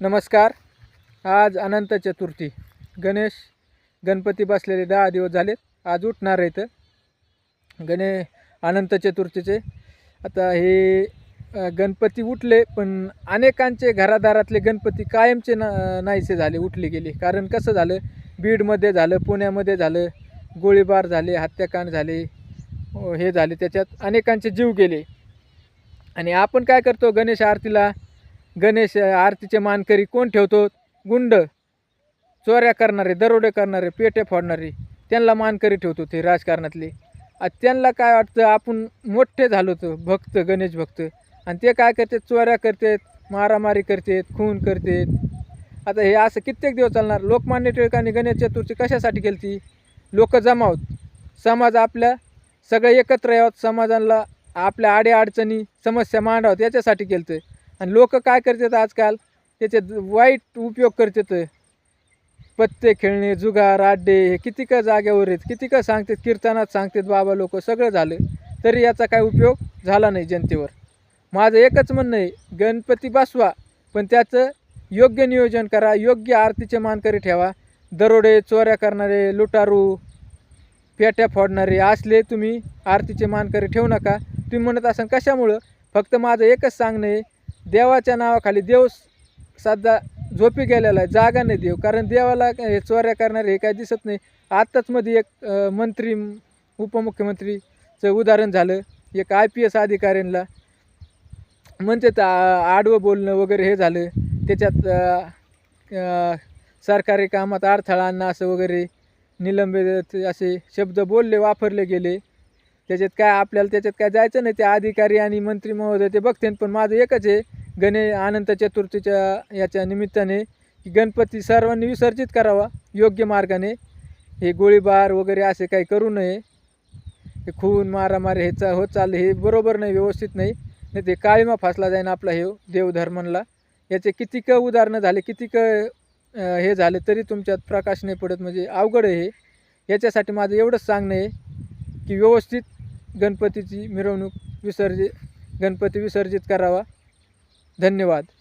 नमस्कार. आज अनंत चतुर्थी. गणेश गणपती बसलेले दहा दिवस झालेत. आज उठणार आहेत. गणे अनंत चतुर्थीचे. आता हे गणपती उठले पण अनेकांचे घरादारातले गणपती कायमचे ना नाहीसे झाले उठले गेले. कारण कसं झालं? बीडमध्ये झालं पुण्यामध्ये झालं गोळीबार झाले हत्याकांड झाले हे झाले. त्याच्यात अनेकांचे जीव गेले. आणि आपण काय करतो? गणेश आरतीला गणेश आरतीचे मानकरी कोण ठेवतो? गुंड. चोऱ्या करणारे दरोडे करणारे पेटे फोडणारे त्यांना मानकरी ठेवतो ते राजकारणातले. आ त्यांना काय वाटतं? आपण मोठे झालो होतो भक्त गणेश भक्त. आणि ते काय करतात? चोऱ्या करतात मारामारी करतात खून करतात. आता हे असं कित्येक दिवस चालणार. लोकमान्य टिळकांनी गणेश चतुर्थी कशासाठी केली ती लोक जमावत समाज आपल्या सगळे एकत्र यावत समाजाला आपल्या अडीअडचणी समस्या मांडावत याच्यासाठी केलं आणि लोक काय करतात आजकाल? त्याचे वाईट उपयोग करतात. पत्ते खेळणे जुगार आड्डे हे किती का जाग्यावर आहेत किती का सांगतात कीर्तनात सांगतात बाबा लोक सगळं झालं. तरी याचा काय उपयोग झाला नाही जनतेवर. माझं एकच म्हणणं आहे गणपती बसवा पण त्याचं योग्य नियोजन करा योग्य आरतीचे मानकरी ठेवा. दरोडे चोऱ्या करणारे लुटारू पेट्या फोडणारे असले तुम्ही आरतीचे मानकरी ठेवू नका. तुम्ही म्हणत असाल कशामुळं? फक्त माझं एकच सांगणं आहे देवाच्या नावाखाली देव सध्या झोपी गेलेला आहे जागा नाही देव. कारण देवाला हे चोऱ्या करणारे हे काय दिसत नाही. आत्ताच मध्ये एक मंत्री उपमुख्यमंत्रीचं उदाहरण झालं. एक आय पी एस अधिकाऱ्यांना म्हणजे तर आ- आडवं बोलणं वगैरे हे झालं. त्याच्यात सरकारी कामात अडथळा आणणं असं वगैरे निलंबित असे शब्द बोलले वापरले गेले. त्याच्यात काय आपल्याला त्याच्यात काय जायचं नाही. ते अधिकारी आणि मंत्री महोदय ते बघतेन पण माझं एकच आहे गणे अनंत चतुर्थीच्या याच्या निमित्ताने गणपती सर्वांनी विसर्जित करावा योग्य मार्गाने. हे गोळीबार वगैरे असे काही करू नये. हे खून मारामारी हे चा होत चाललं हे बरोबर नाही व्यवस्थित नाही. नाही ते काळीमा फासला जाईन आपला हे देवधर्मांना याचे कितीक उदाहरणं झाले कितीक हे झाले तरी तुमच्यात प्रकाश नाही पडत म्हणजे अवघड आहे हे. याच्यासाठी माझं एवढंच सांगणं आहे की व्यवस्थित गणपतीची मिरवणूक विसर्जित गणपती विसर्जित करावा. धन्यवाद.